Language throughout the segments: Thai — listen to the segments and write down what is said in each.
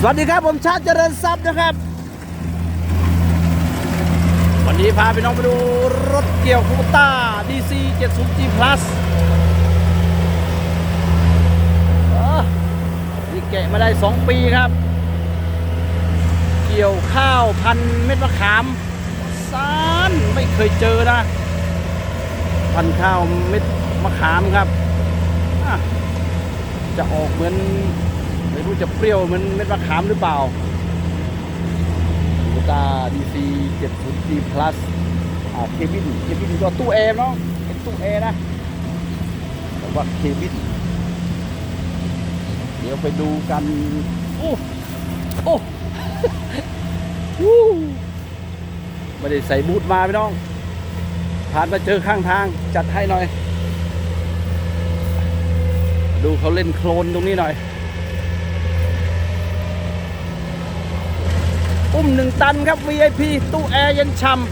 สวัสดีครับผมชาติเจริญทรัพย์นะครับ วันนี้พาพี่น้องไปดูรถเกี่ยวคูต้า DC 70G Plus เออนี่แกะมาได้ 2 ปีครับ เกี่ยวข้าวพันเม็ดมะขามซานไม่เคยเจอนะ พันข้าวเม็ดมะขามครับ จะออกเหมือน รู้จะเปรี้ยวมือนเม็ดมะขามหรือเปล่าโ o ตา DC 70G Plus อ่าเคบินเคบินก็ตู้แอร์เนาะเป็นตู้แอร์นะแต่ว่าเคบินเดี๋ยวไปดูกันโอ้โอ้วู้ไม่ได้ใส่บูทมาพี่น้อง ผ่านมาเจอข้างทางจัดให้หน่อย ดูเขาเล่นโคลนตรงนี้หน่อย อุ้มหนึ่งตันครับ VIP ตู้แอร์เย็นช่ำ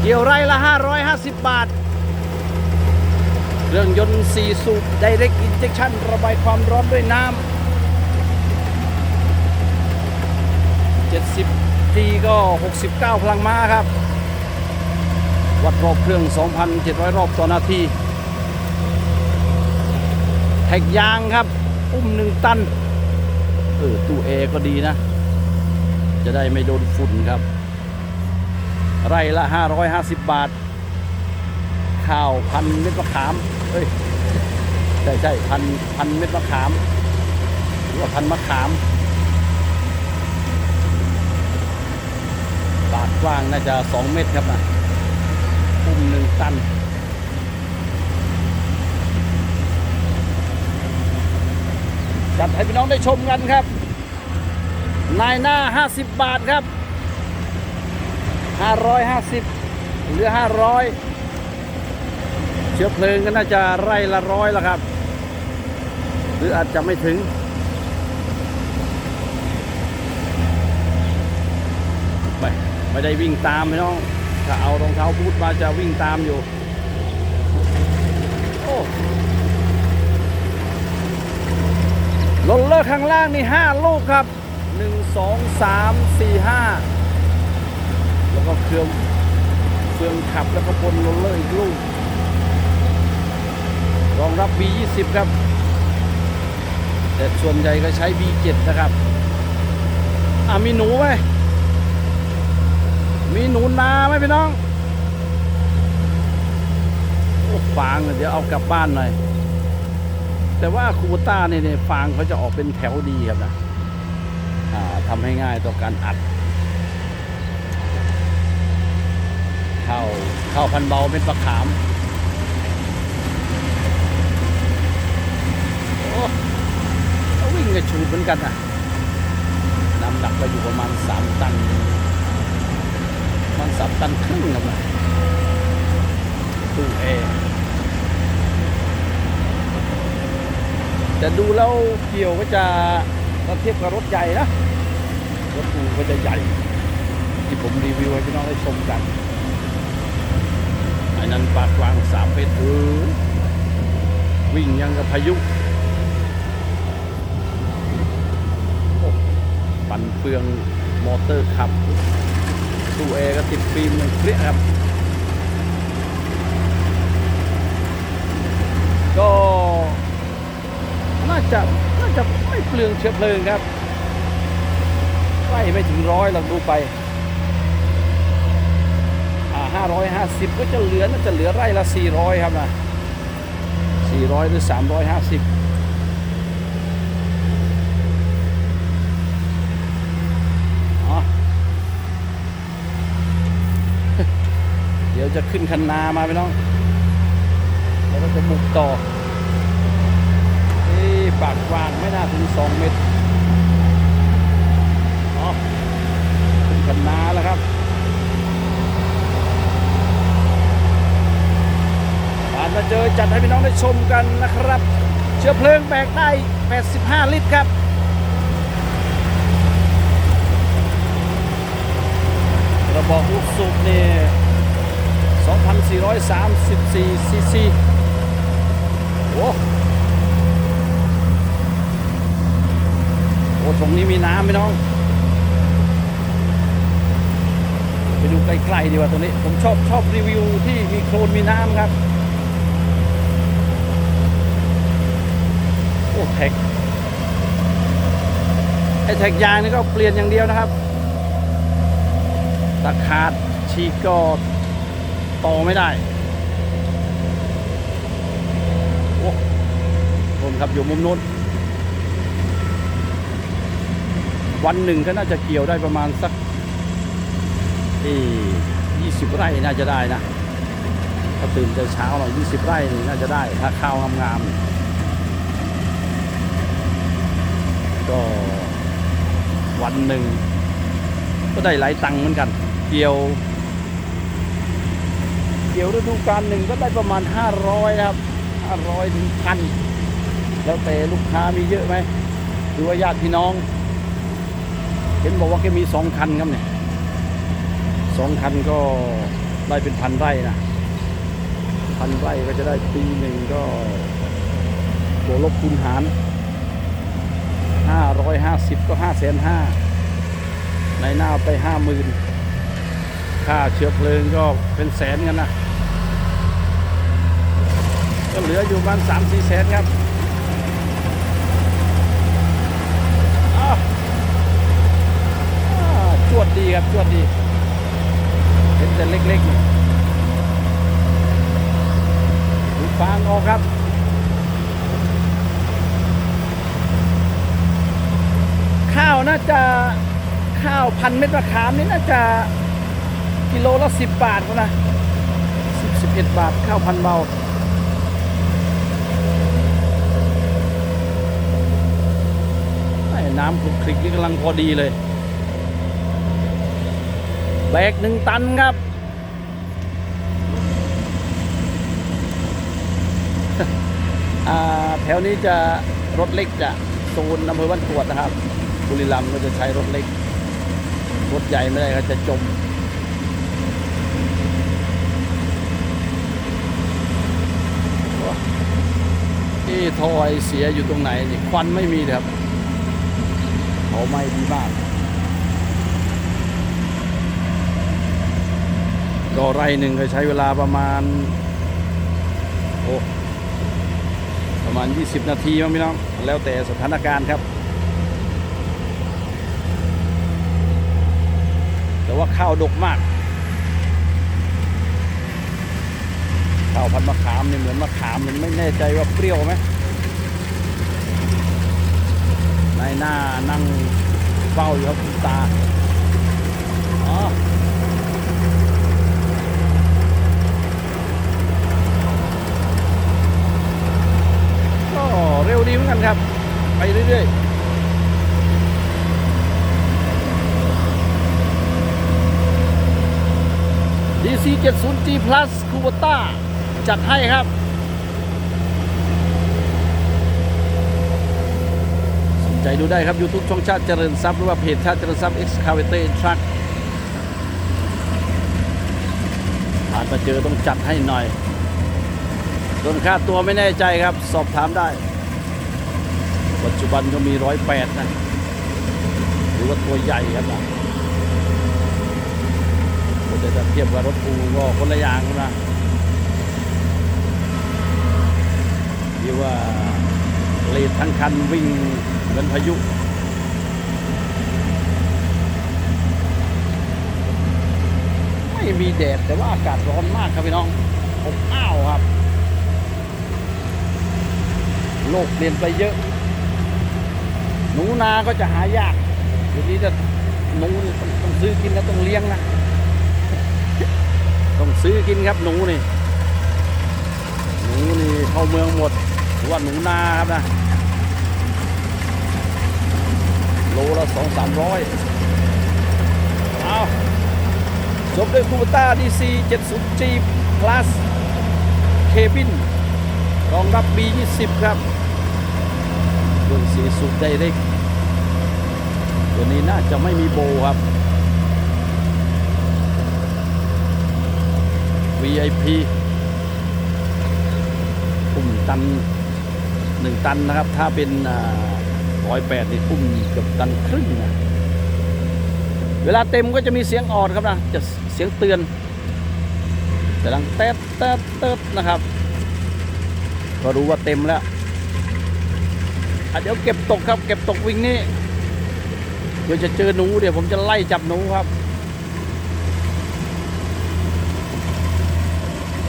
เกี่ยวไร่ละ 550 บาทเครื่องยนต์4สูบ Direct Injection ระบายความร้อนด้วยน้ำ 70 G ก็ 69 พลังม้าครับ วัดรอบเครื่อง 2,700 รอบต่อนาที แท็กยางครับ อุ้มหนึ่งตัน เออตู้แอร์ก็ดีนะ จะได้ไม่โดนฝุ่นครับ ไร่ละ 550 บาท ข้าวพันเม็ดมะขาม เอ้ย ใช่ใช่พันพันเม็ดมะขาม หรือว่าพันมะขามปากกว้างน่าจะ 2 เมตรครับนะอุ้มหนึ่งตัน จัดให้พี่น้องได้ชมกันครับ นายหน้า 50 บาทครับ 550เหลือ 500 เชื้อเพลิงก็น่าจะไร่ละร้อยแล้วครับ หรืออาจจะไม่ถึงไม่ไม่ได้วิ่งตามพี่น้อง ถ้าเอารองเท้าบูทมาจะวิ่งตามอยู่ โอ้ โรลเลอร์ข้างล่างนี่5ลูกครับ 1 2 3 4 5 แล้วก็เครื่องเครื่องขับแล้วก็บนโรลเลอร์อีกลูกรองรับ B20 ครับ แต่ส่วนใหญ่ก็ใช้ B7 นะครับอะมีหนูไหมมีหนูนาไหมพี่น้องโอ้ฟางเดี๋ยวเอากลับบ้านหน่อย แต่ว่าคูบต้าเนี่ยฟางเขาจะออกเป็นแถวดีครับนะทำให้ง่ายต่อการอัดเข้าเข้าพันเบาเป็นประขามโอ้วิ่งกระชูดเหมือนกันนะน้ำหนักก็อยู่ประมาณสามตันมันสามตันครึ่งครับนะตู้แอ แต่ดูแล้วเกี่ยวก็จะถ้าเทียบกับรถใหญ่นะรถปูก็จะใหญ่ ที่ผมรีวิวให้พี่น้องได้ชมกันไอ้นั้นปากกลางสามเมตรวิ่งยังกับพายุปั่นเฟืองมอเตอร์ขับตู้แอร์ก็ติดฟิล์มเครียดครับ ก็ จะน่าจะไม่เปลืองเชื้อเพลิงครับไม่ไม่ถึงร้อยเราดูไปอ่าห้าร้อยห้าสิบก็จะเหลือน่าจะเหลือไร่ละสี่ร้อยครับนะสี่ร้อยหรือสามร้อยห้าสิบเดี๋ยวจะขึ้นคันนามาไปน้องแล้วก็จะบุกต่อ ปากกว้างไม่น่าถึงสองเมตรอ๋อขึ้นคันนาแล้วครับผ่านมาเจอจัดให้พี่น้องได้ชมกันนะครับ เชื้อเพลิงแบกได้ 85 ลิตรครับกระบอกลูกสูบนี่2,434ซีซีโอ้ ตรงนี้มีน้ำไหมน้อง ไปดูใกล้ๆดีกว่าตรงนี้ ผมชอบชอบรีวิวที่มีโคลนมีน้ำครับ โอ้แท็กไอแท็กยางนี่ก็เปลี่ยนอย่างเดียวนะครับตะขาดฉีก็ต่อไม่ได้โอ้นนครับอยู่มุมนู้น วันหนึ่งก็น่าจะเกี่ยวได้ประมาณสักยี่สิบไร่น่าจะได้นะถ้าตื่นแต่เช้าหน่อยยี่สิบไร่นี่น่าจะได้ ถ้าข้าวงามๆก็วันหนึ่งก็ได้หลายตังค์เหมือนกัน เกี่ยว เกี่ยวฤดูกาลหนึ่งก็ได้ประมาณ500ครับ500ถึงพันแล้วแต่ลูกค้ามีเยอะไหมหรือว่าญาติพี่น้อง เห็นบอกว่าแกมีสองคันครับเนี่ยสองคันก็ได้เป็นพันไร่นะพันไร่ก็จะได้ปีหนึ่งก็บวลบคูณหารห้าร้อยห้าสิบก็ห้าแสนห้าในหน้าไปห้าหมื่นค่าเชื้อเพลิงก็เป็นแสนกันนะก็เหลืออยู่ประมาณสามสี่แสนครับอ้าวอ้าวจว ดีครับจวดดีเห็นแต่เล็กๆนี่ดูฟางออกครับข้าวน่าจะข้าวพันเม็ดมะขามนี่น่าจะกิโลละสิบบาทนะสิบสิบเอ็ดบาทข้าวพันเบาน้ำคลุกคลิกนี่กำลังพอดีเลย แบกหนึ่งตันครับอ่าแถวนี้จะรถเล็กจะโซนอำเภอบ้านตรวจนะครับ บุรีรัมย์ก็จะใช้รถเล็ก รถใหญ่ไม่ได้ก็จะจมที่ทอยเสียอยู่ตรงไหนนี่ควันไม่มีเลยครับเขาไม้ดีมาก ก็ไร่หนึ่งก็ใช้เวลาประมาณโอ้ประมาณ 20 นาทีมั้งพี่น้อง แล้วแต่สถานการณ์ครับ แต่ว่าข้าวดกมาก ข้าวพันมะขามนี่เหมือนมะขามมันไม่แน่ใจว่าเปรี้ยวไหมนายหน้านั่งเฝ้าอยู่ครับคุณตา อ๋อ ก็เร็วดีเหมือน กันครับ ไปเรื่อยๆ DC 70 G Plus Kubota จัดให้ครับ สนใจดูได้ครับ YouTube ช่องชาติเจริญทรัพย์หรือว่าเพจชาติเจริญทรัพย์ Excavator Truck ผ่านมาเจอต้องจัดให้หน่อยส่วนค่าตัวไม่แน่ใจครับ สอบถามได้ ปัจจุบันก็มีร้อยแปดนะหรือว่าตัวใหญ่ครับนะก็จะเทียบกับรถปูก็คนละอย่างนะที่ว่าเลดทั้งคันวิ่งเหมือนพายุไม่มีแดดแต่ว่าอากาศร้อนมากครับพี่น้องอบอ้าวครับ โลกเปลี่ยนไปเยอะ หนูนาก็จะหายากเดี๋ยวนี้จะหนูต้องซื้อกินแล้วต้องเลี้ยงนะ ต้องซื้อกินครับหนูนี่ หนูนี่เข้าเมืองหมดหรือว่าหนูนาครับนะ โลละสองสามร้อยเอาจบด้วยคูปต้า DC 70 G Plus เคบินรองรับ B20 ครับ รุ่นสีสุดได้เล็กตัวนี้น่าจะไม่มีโบครับ VIP ปุ่มตัน1ตันนะครับ ถ้าเป็นร้อยแปดนี่ทุ่มเกือบตันครึ่งนะ เวลาเต็มก็จะมีเสียงออดครับนะ จะเสียงเตือนจะดังแต๊ดแต๊ดแต๊ดนะครับ ก็รู้ว่าเต็มแล้ว เดี๋ยวเก็บตกครับ เก็บตกวิ่งนี่เดี๋ยวจะเจอหนูเดี๋ยวผมจะไล่จับหนูครับ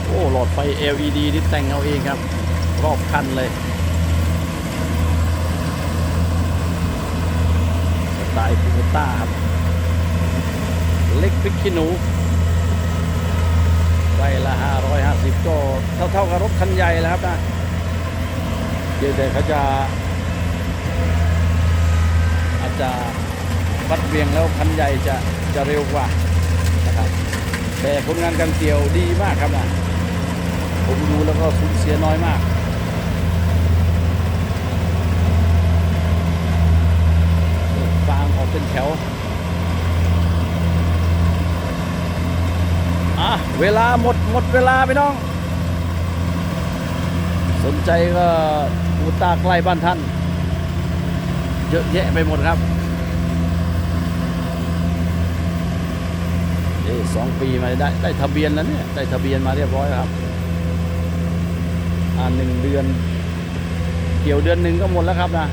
โอ้หลอดไฟ LED นี่แต่งเอาเองครับ รอบคันเลยสไตล์คูต้าครับ เล็กพริกขี้หนูไร่ละ 550 ก็เท่าๆกับรถคันใหญ่แล้วครับนะเดี๋ยวแต่เขาจะอา จะวัดเวียงแล้วคันใหญ่จะจะเร็วกว่านะครับ แต่ผลงานการเกี่ยวดีมากครับนะผมดูแล้วก็สูญเสียน้อยมากฟางออกเป็นแถวอะเวลาหมดหมดเวลาไปน้อง สนใจก็อูตาใกล้บ้านท่าน เยอะแยะไปหมดครับเอ้สองปีมาได้ได้ทะเบียนแล้วเนี่ยได้ทะเบียนมาเรียบร้อยครับ อ่าหนึ่งเดือน เกี่ยวเดือนหนึ่งก็หมดแล้วครับนะ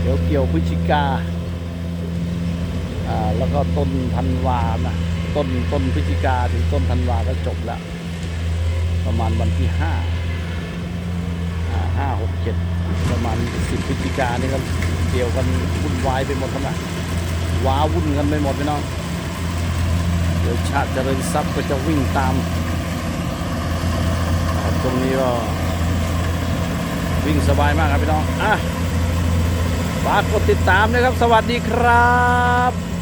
เดี๋ยวเกี่ยวพฤศจิกาอ่าแล้วก็ต้นธันวานะต้นต้นพฤศจิกาถึงต้นธันวาก็จบแล้ว ประมาณวันที่ห้าอ่าห้าหกเจ็ดามสิบพฤศจิกานี่ก็เดี่ยวกันวุ่นวายไปหมดครับนว้าวุ่นกันไปหมดพี่น้องเดี๋ยวชาติเจริญทรัพย์ก็จะวิ่งตาม ตรงนี้ก็วิ่งสบายมากครับพี่น้องอะฝากกดติดตามนะครับ สวัสดีครับ